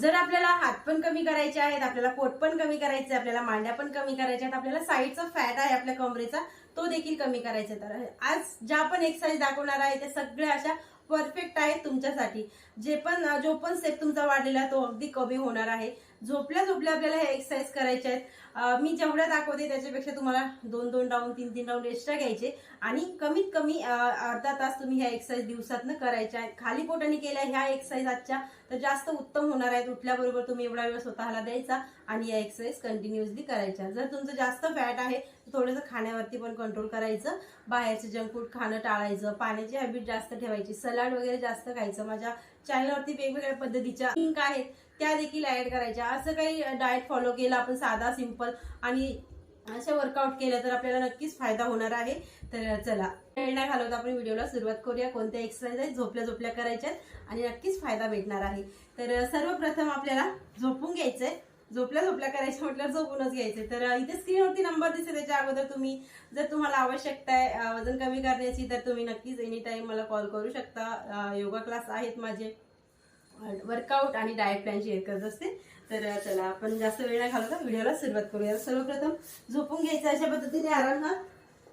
जर आपल्याला हात पण कमी करायचे आहेत आपल्याला पोट पण कमी करायचं आपल्याला मांड्या पण कमी करायच्या आहेत आपल्याला साईडचा फॅट आहे आपल्या कमरेचा तो देखील कमी करायचा तर आज ज्या पण एक्सरसाइज दाखवणार आहे त्या सगळ्या अशा परफेक्ट आहेत तुमच्यासाठी. जे पण जो पण स्टेप तुमचा वाढलेला आहे तो अगदी कमी होणार आहे. झोपल्या झोपल्या आपल्याला हे एक्सरसाइज करायचे आहेत. मी जेवढ्या दाखवते त्याच्यापेक्षा तुम्हाला दोन दोन राऊंड तीन तीन राऊंड एक्स्ट्रा घ्यायचे. आणि कमीत कमी अर्धा तास तुम्ही ह्या एक्सरसाइज दिवसातनं करायच्या आहेत. खाली पोटाने केल्या ह्या एक्सरसाइज आजच्या तर जास्त उत्तम होणार आहेत. उठल्याबरोबर तुम्ही एवढा वेळ स्वतःला द्यायचा आणि या एक्सरसाइज कंटिन्युअसली करायच्या. जर तुमचं जास्त फॅट आहे थोडंसं खाण्यावरती पण कंट्रोल करायचं. बाहेरचं जंक फूड खाणं टाळायचं. पाण्याची हॅबिट जास्त ठेवायची. सलाड वगैरे जास्त खायचं. माझ्या चॅनलवरती वेगवेगळ्या पद्धतीच्या लिंक आहेत त्या देखील ऍड करायच्या. असं काही डाएट फॉलो केलं आपण साधा सिंपल आणि अशा वर्कआउट केलं तर आपल्याला नक्कीच फायदा होणार आहे. तर चला वेळ नाही घालवत आपण व्हिडिओला सुरुवात करूया. कोणत्या एक्सरसाइज आहेत झोपल्या झोपल्या करायच्या आहेत आणि नक्कीच फायदा भेटणार आहे. तर सर्वप्रथम आपल्याला झोपून घ्यायचंय. झोपल्या झोपल्या करायच्या म्हटल्यावर झोपूनच घ्यायचे. तर इथे स्क्रीनवरती नंबर दिसते त्याच्या अगोदर तुम्ही. जर तुम्हाला आवश्यकता आहे वजन कमी करण्याची तर तुम्ही नक्कीच एनी टाईम मला कॉल करू शकता. योगा क्लास आहेत माझे. वर्कआउट आणि डाएट प्लॅन शेअर करत असते. तर चला आपण जास्त वेळ नाही घालवता. व्हिडिओला सुरुवात करूया. सर्वप्रथम झोपून घ्यायचं अशा पद्धतीने आराम हा?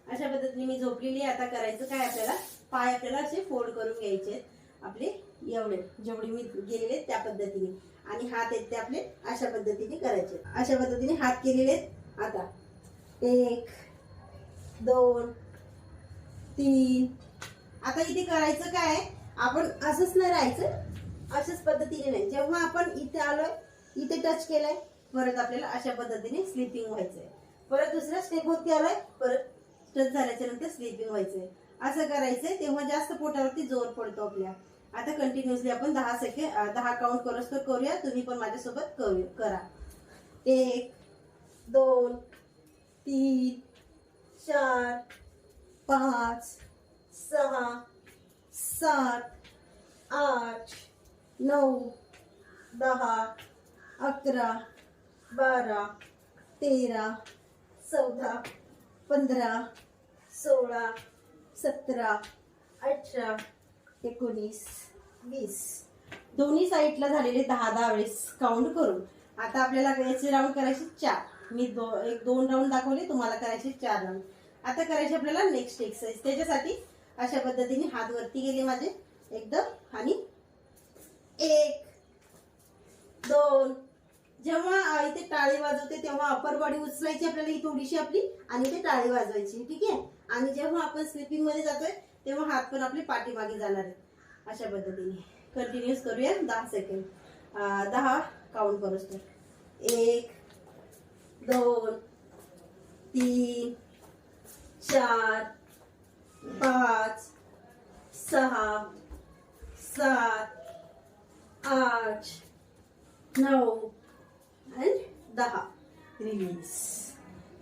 अशा पद्धतीने मी झोपलेली आता करायचं काय आपल्याला? पाय आपल्याला असे फोल्ड करून घ्यायचे आपले एवढे जेवढे मी गेलेले त्या पद्धतीने. आणि हात आहेत ते आपले अशा पद्धतीने करायचे. अशा पद्धतीने हात केलेले आहेत. आता एक दोन तीन. आता इथे करायचं काय? आपण असंच नाही राहायचं. अशाच पद्धतीने नाही. जेव्हा आपण इथे आलोय इथे टच केलाय परत आपल्याला अशा पद्धतीने स्लिपिंग व्हायचंय. परत दुसऱ्या स्टेप वरती आलोय परत टच झाल्याच्यानंतर स्लिपिंग व्हायचंय. असं करायचंय. तेव्हा जास्त पोटावरती जोर पडतो आपल्या. आता कंटिन्युअसली आपण दहा सेकंड दहा काउंट करत तर करूया. तुम्ही पण माझ्यासोबत करू करा. एक दोन तीन चार पाच सहा सात आठ नऊ दहा अकरा बारा तेरा चौदा पंधरा सोळा सतरा अठरा एकोणीस वीस. दोन्ही साईडला झालेले दहा दहा वेळेस काउंट करून. आता आपल्याला याचे राऊंड करायचे चार. मी दो एक दोन राऊंड दाखवले तुम्हाला करायचे चार राऊंड आता करायचे आपल्याला नेक्स्ट एक्सरसाइज त्याच्यासाठी अशा पद्धतीने हात वरती गेले माझे एकदम. आणि एक दोन. जेव्हा इथे टाळी वाजवते तेव्हा अपर बॉडी उचलायची आपल्याला ही थोडीशी आपली आणि ते टाळी वाजवायची. ठीक आहे? आणि जेव्हा आपण स्लिपिंगमध्ये जातोय तेव्हा हात पण आपले पाठीमागे जाणार आहेत. अशा पद्धतीने. कंटिन्युअस करूया. दहा सेकंड दहा काउंट करूच तर एक दोन तीन चार पाच सहा सात आठ नऊ आणि दहा. रिलीज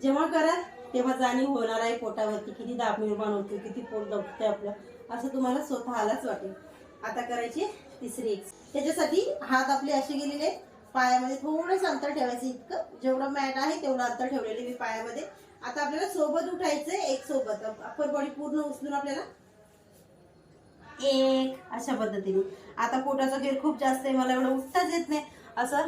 जेव्हा करा तेव्हा जाणीव होणार आहे पोटावरती किती दाब निर्माण होतो किती पोट दबते आपलं असं तुम्हाला स्वतःलाच वाटेल. आता करायची तिसरी एक. त्याच्यासाठी हात आपले असे गेलेले आहेत. पायामध्ये थोडंसं अंतर ठेवायचं इतकं. जेवढं मॅट आहे तेवढं अंतर ठेवलेले मी पायामध्ये. आता आपल्याला सोबत उठायचंय एक सोबत. अप्पर बॉडी पूर्ण उचलून आपल्याला एक अशा पद्धतीने. आता पोटाचा घेर खूप जास्त आहे मला एवढं उठताच येत नाही. असं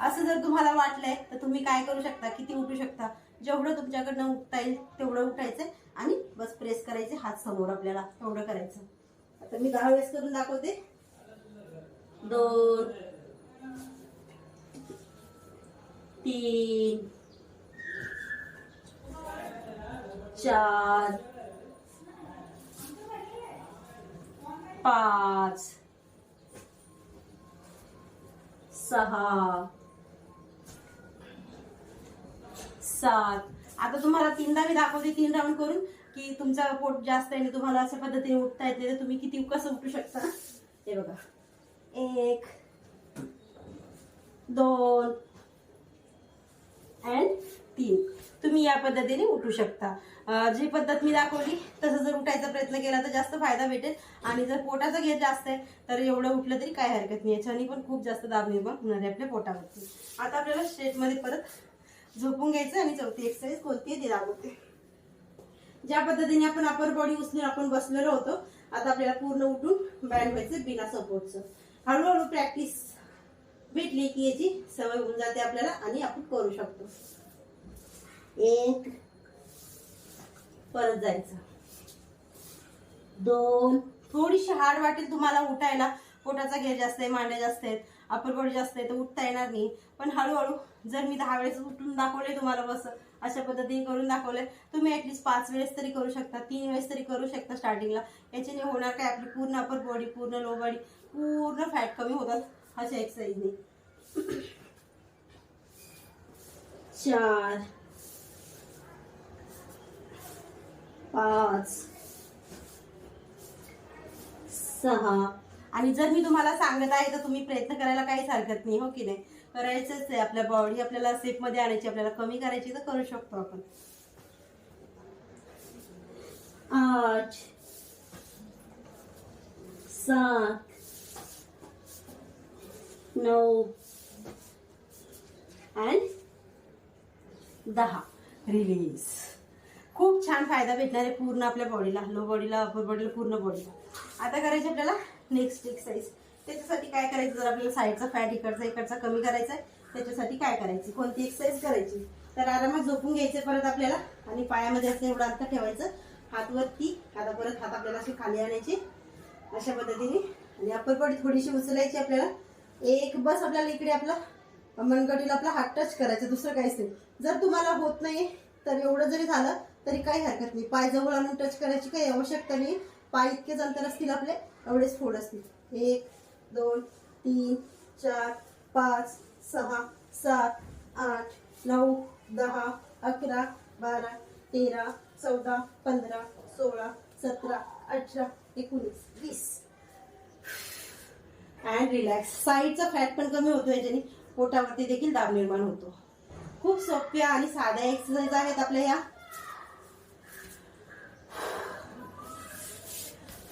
असं जर तुम्हाला वाटलंय तर तुम्ही काय करू शकता? किती उठू शकता? जेवढं तुमच्याकडनं उठता येईल तेवढं उठायचंय आणि बस प्रेस करायचे हात समोर आपल्याला एवढं करायचं. आता मी दहा वेळेस करून दाखवते. दोन तीन चार पाच सहा सात आता तुम्हाला तीनदा मी दाखवते तीन राऊंड करून की तुमचा पोट जास्त आहे तुम्हाला अशा पद्धतीने उठता येते तर तुम्ही किती कसं उठू शकता? हे बघा. एक दोन अँड तीन. तुम्ही या पद्धतीने उठू शकता. जी पद्धत मी दाखवली तसं जर उठायचा प्रयत्न केला तर जास्त फायदा भेटेल. आणि जर पोटाचा घेर जास्त आहे तर एवढं उठलं तरी काय हरकत नाही. याच्याने पण खूप जास्त दाब निर्माण होणार आहे आपल्या पोटावरती. आता आपल्याला स्ट्रेटमध्ये परत झोपून घ्यायचं आणि चौथी एक्सरसाइज कोणती ती दाबवते ज्या पद्धतीने आपण अपर बॉडी उचलून आपण बसलेलो होतो आता आपल्याला पूर्ण उठून बँड व्हायचं बिना सपोर्टचं हळूहळू प्रॅक्टिस भेटली की याची सवय होऊन जाते आपल्याला आणि आपण करू शकतो. एक परत जायचं. दोन थोडीशी हार्ड वाटेल तुम्हाला उठायला पोटाचा घेर जास्त आहे मांड्या जास्त आहेत अपर बॉडी जास्त आहे तर उठता येणार नाही. पण हळूहळू जर मी दहा वेळेस उठून दाखवले तुम्हाला बस अशा पद्धतीने करून दाखवले तुम्ही ऍटलीस्ट पाच वेळेस तरी करू शकता तीन वेळेस तरी करू शकता स्टार्टिंगला याच्याने होणार काय आपली पूर्ण अपर बॉडी पूर्ण लो बॉडी पूर्ण फॅट कमी होतात अशा एक्सरसाइजने चार पाच सहा आणि जर मी तुम्हाला सांगत आहे तर तुम्ही प्रयत्न करायला काहीच हरकत नाही हो की नाही? करायचंच आहे आपल्या बॉडी आपल्याला सेफमध्ये आणायची आपल्याला कमी करायची तर करू शकतो आपण. आठ सात नऊ अँड दहा. रिलीज खूप छान फायदा भेटणार आहे पूर्ण आपल्या बॉडीला लो. बॉडीला अपर बॉडीला पूर्ण बॉडीला आता करायची आपल्याला नेक्स्ट एक्सरसाइज त्याच्यासाठी काय करायचं? जर आपल्याला साईडचा फॅट इकडचा इकडचा कमी करायचा आहे त्याच्यासाठी काय करायची? कोणती एक्सरसाइज करायची? तर आरामात झोपून घ्यायचे परत आपल्याला आणि पायामध्ये असं एवढं अंतर ठेवायचं. हातवरती आता परत हात आपल्याला असे खाली आणायचे. अशा पद्धतीने. आणि अपर बॉडी थोडीशी उचलायची आपल्याला. एक बस आपल्याला इकडे आपला मनगटीला आपला हात टच करायचा दुसरं काहीच नाही. जर तुम्हाला होत नाही तर एवढं जरी झालं तरी काही हरकत नाही. पाय जवळ आणून टच करायची काही आवश्यकता नाही पाय इतकेच अंतर असतील आपले एवढेच फोड असतील. एक दोन तीन चार पाच सहा सात आठ नऊ दहा अकरा बारा तेरा चौदा पंधरा सोळा सतरा अठरा एकोणीस वीस. अँड रिलॅक्स साईडचा फॅट पण कमी होतो याच्याने पोटावरती देखील दाब निर्माण होतो. खूप सोप्या आणि साध्या एक्सरसाइज आहेत आपल्या या.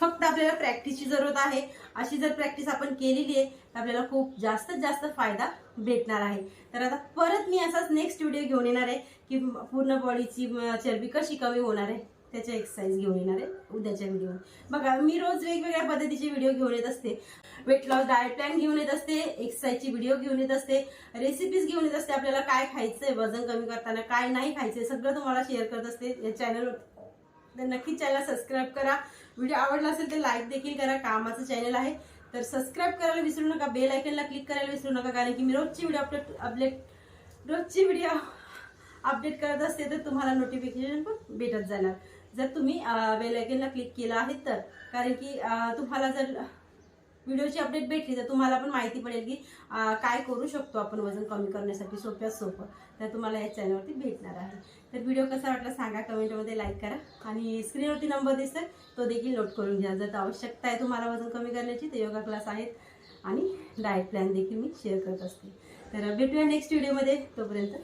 फक्त आपल्याला प्रॅक्टिसची जरूरत आहे. अशी जर प्रॅक्टिस आपण केलेली आहे तर आपल्याला खूप जास्तीत जास्त फायदा भेटणार आहे. तर आता परत मी असाच नेक्स्ट व्हिडिओ घेऊन येणार आहे की पूर्ण बॉडीची चरबी कशी कमी होणार आहे त्याच्या एक्सरसाइज घेऊन येणार आहे उद्याच्या व्हिडिओ बघा मी रोज वेगवेगळ्या पद्धतीचे व्हिडिओ घेऊन येत असते. वेट लॉस डायट प्लॅन घेऊन येत असते एक्सरसाइजची व्हिडिओ घेऊन येत असते रेसिपीज घेऊन येत असते आपल्याला काय खायचंय वजन कमी करताना काय नाही खायचंय सगळं तुम्हाला शेअर करत असते या चॅनलवर तर नक्कीच चॅनल सबस्क्राईब करा. व्हिडिओ आवडला असेल तर लाईक देखील करा. कामाचं चॅनल आहे. तर सबस्क्राईब करायला विसरू नका. बेल आयकनला क्लिक करायला विसरू नका. कारण की मी रोजची व्हिडिओ अपडेट अपडेट रोजची व्हिडिओ अपडेट करत असते तर तुम्हाला नोटिफिकेशन पण भेटत जाणार. जर तुम्ही बेल आयकनला क्लिक केलं आहे तर. कारण की तुम्हाला जर व्हिडिओची अपडेट भेटली तर तुम्हाला पण माहिती पडेल की काय करू शकतो आपण वजन कमी करण्यासाठी सोप्यात सोपं. तर तुम्हाला या चॅनलवरती भेटणार आहे. तर व्हिडिओ कसा वाटला सांगा कमेंटमध्ये लाईक करा. आणि स्क्रीनवरती नंबर दिसतोय तो देखील नोट करून घ्या. जर आवश्यकता आहे तुम्हाला वजन कमी करण्याची तर योगा क्लास आहेत. आणि डाएट प्लॅन देखील मी शेअर करत असते. तर भेटूया नेक्स्ट व्हिडिओमध्ये तोपर्यंत